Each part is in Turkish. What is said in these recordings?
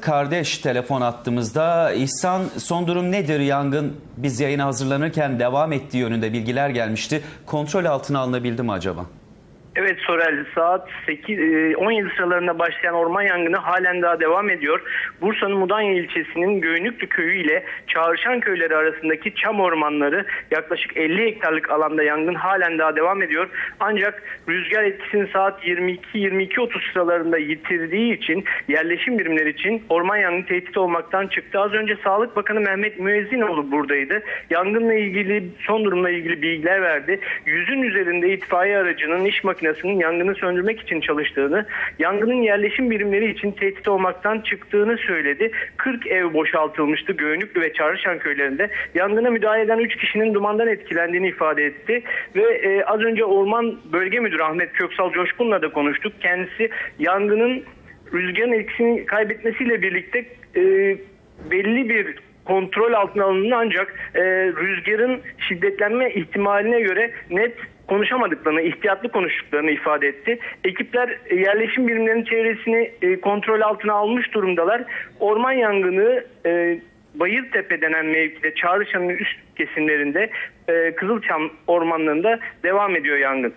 Kardeş telefon attığımızda İhsan son durum nedir yangın biz yayına hazırlanırken devam ettiği yönünde bilgiler gelmişti. Kontrol altına alınabildi mi acaba? Evet Sorel saat 8, e, 17 sıralarında başlayan orman yangını halen daha devam ediyor. Bursa'nın Mudanya ilçesinin Göynüklü köyü ile Çağrışan köyleri arasındaki çam ormanları yaklaşık 50 hektarlık alanda yangın halen daha devam ediyor. Ancak rüzgar etkisini saat 22-22.30 sıralarında yitirdiği için yerleşim birimleri için orman yangını tehdit olmaktan çıktı. Az önce Sağlık Bakanı Mehmet Müezzinoğlu buradaydı. Yangınla ilgili son durumla ilgili bilgiler verdi. Yüzün üzerinde itfaiye aracının iş makinesinin yangını söndürmek için çalıştığını, yangının yerleşim birimleri için tehdit olmaktan çıktığını söyledi. 40 ev boşaltılmıştı Göynüklü ve Çağrışan köylerinde. Yangına müdahale eden 3 kişinin dumandan etkilendiğini ifade etti. Ve e, az önce Orman Bölge Müdürü Ahmet Köksal Coşkun'la da konuştuk. Kendisi yangının rüzgarın etkisini kaybetmesiyle birlikte e, belli bir kontrol altına alındı ancak e, rüzgarın şiddetlenme ihtimaline göre net konuşamadıklarını, ihtiyatlı konuştuklarını ifade etti. Ekipler yerleşim birimlerinin çevresini e, kontrol altına almış durumdalar. Orman yangını e, Bayırtepe denen mevkide Çağrışan'ın üst kesimlerinde e, Kızılçam ormanlarında devam ediyor yangın.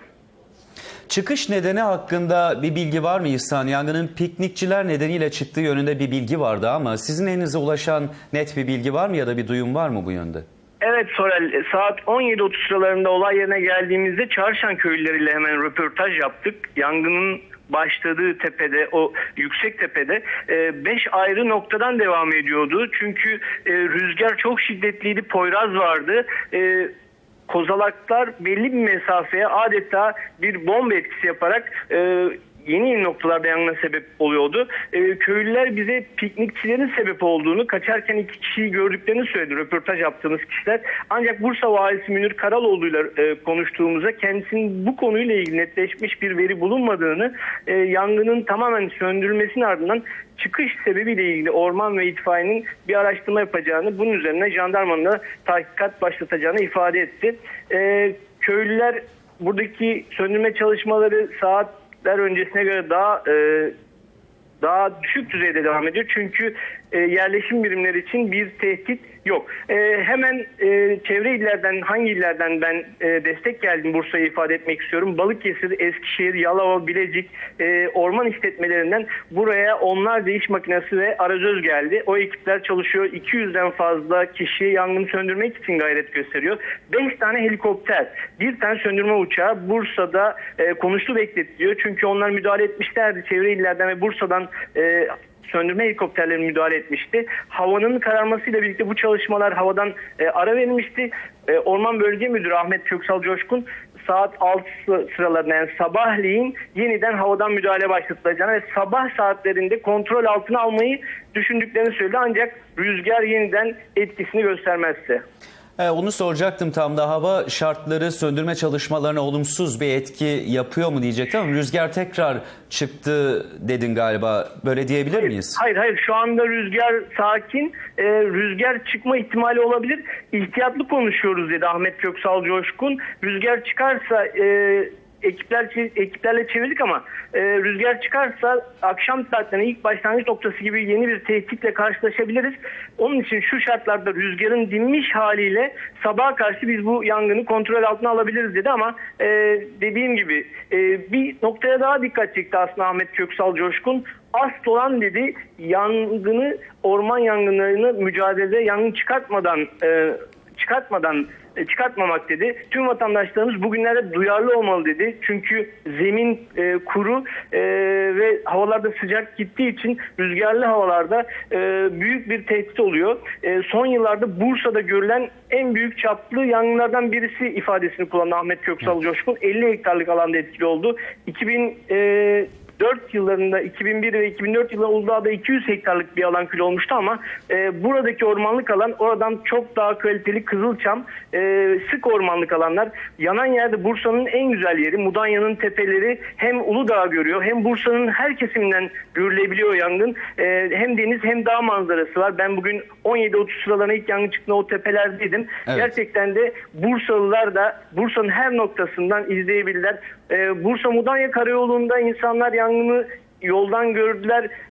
Çıkış nedeni hakkında bir bilgi var mı İhsan? Yangının piknikçiler nedeniyle çıktığı yönünde bir bilgi vardı ama sizin elinize ulaşan net bir bilgi var mı ya da bir duyum var mı bu yönde? Evet Sorel e, saat 17.30 sıralarında olay yerine geldiğimizde Çarşan köylüleriyle hemen röportaj yaptık. Yangının başladığı tepede o yüksek tepede 5 ayrı noktadan devam ediyordu. Çünkü e, rüzgar çok şiddetliydi, poyraz vardı. E, kozalaklar belli bir mesafeye adeta bir bomba etkisi yaparak e, yeni yeni noktalarda yangına sebep oluyordu. E, köylüler bize piknikçilerin sebep olduğunu, kaçarken iki kişiyi gördüklerini söyledi röportaj yaptığımız kişiler. Ancak Bursa Valisi Münir Karaloğlu ile konuştuğumuzda kendisinin bu konuyla ilgili netleşmiş bir veri bulunmadığını, e, yangının tamamen söndürülmesinin ardından çıkış sebebiyle ilgili orman ve itfaiyenin bir araştırma yapacağını, bunun üzerine jandarmanın da tahkikat başlatacağını ifade etti. E, köylüler buradaki söndürme çalışmaları saat saatler öncesine göre daha e, daha düşük düzeyde devam ediyor. Çünkü e, yerleşim birimleri için bir tehdit yok. E, hemen e, çevre illerden hangi illerden ben e, destek geldim Bursa'yı ifade etmek istiyorum. Balıkesir, Eskişehir, Yalova, Bilecik e, orman işletmelerinden buraya onlarca iş makinesi ve arazöz geldi. O ekipler çalışıyor. 200'den fazla kişi yangını söndürmek için gayret gösteriyor. 5 tane helikopter, bir tane söndürme uçağı Bursa'da e, konuştu bekletiliyor. Çünkü onlar müdahale etmişlerdi çevre illerden ve Bursa'dan e, söndürme helikopterleri müdahale etmişti. Havanın kararmasıyla birlikte bu çalışmalar havadan e, ara verilmişti. E, Orman Bölge Müdürü Ahmet Köksal Coşkun saat 6 sıralarında yani sabahleyin yeniden havadan müdahale başlatılacağını ve sabah saatlerinde kontrol altına almayı düşündüklerini söyledi. Ancak rüzgar yeniden etkisini göstermezse. E, onu soracaktım tam da hava şartları söndürme çalışmalarına olumsuz bir etki yapıyor mu diyecektim ama rüzgar tekrar çıktı dedin galiba. Böyle diyebilir miyiz? Hayır hayır şu anda rüzgar sakin. Ee, rüzgar çıkma ihtimali olabilir. İhtiyatlı konuşuyoruz dedi Ahmet Köksal Coşkun. Rüzgar çıkarsa e, ekipler ekiplerle çevirdik ama e, rüzgar çıkarsa akşam saatlerine ilk başlangıç noktası gibi yeni bir tehditle karşılaşabiliriz. Onun için şu şartlarda rüzgarın dinmiş haliyle sabaha karşı biz bu yangını kontrol altına alabiliriz dedi ama e, dediğim gibi e, bir noktaya daha dikkat çekti aslında Ahmet Köksal Coşkun. Asıl olan dedi yangını orman yangınlarını mücadelede yangın çıkartmadan e, çıkartmadan e, çıkartmamak dedi. Tüm vatandaşlarımız bugünlerde duyarlı olmalı dedi. Çünkü zemin e, kuru e, ve havalarda sıcak gittiği için rüzgarlı havalarda e, büyük bir tehdit oluyor. E, son yıllarda Bursa'da görülen en büyük çaplı yangınlardan birisi ifadesini kullandı Ahmet Köksal Coşkun. 50 hektarlık alanda etkili oldu. 2000 e, 4 yıllarında 2001 ve 2004 yılında Uludağ'da 200 hektarlık bir alan kül olmuştu ama e, buradaki ormanlık alan oradan çok daha kaliteli Kızılçam e, sık ormanlık alanlar. Yanan yerde Bursa'nın en güzel yeri Mudanya'nın tepeleri hem Uludağ görüyor hem Bursa'nın her kesiminden görülebiliyor yangın. E, hem deniz hem dağ manzarası var. Ben bugün 17-30 sıralarına ilk yangın çıktığında o tepelerdeydim. Evet. Gerçekten de Bursalılar da Bursa'nın her noktasından izleyebilirler. E, Bursa Mudanya Karayolu'nda insanlar yangını yoldan gördüler.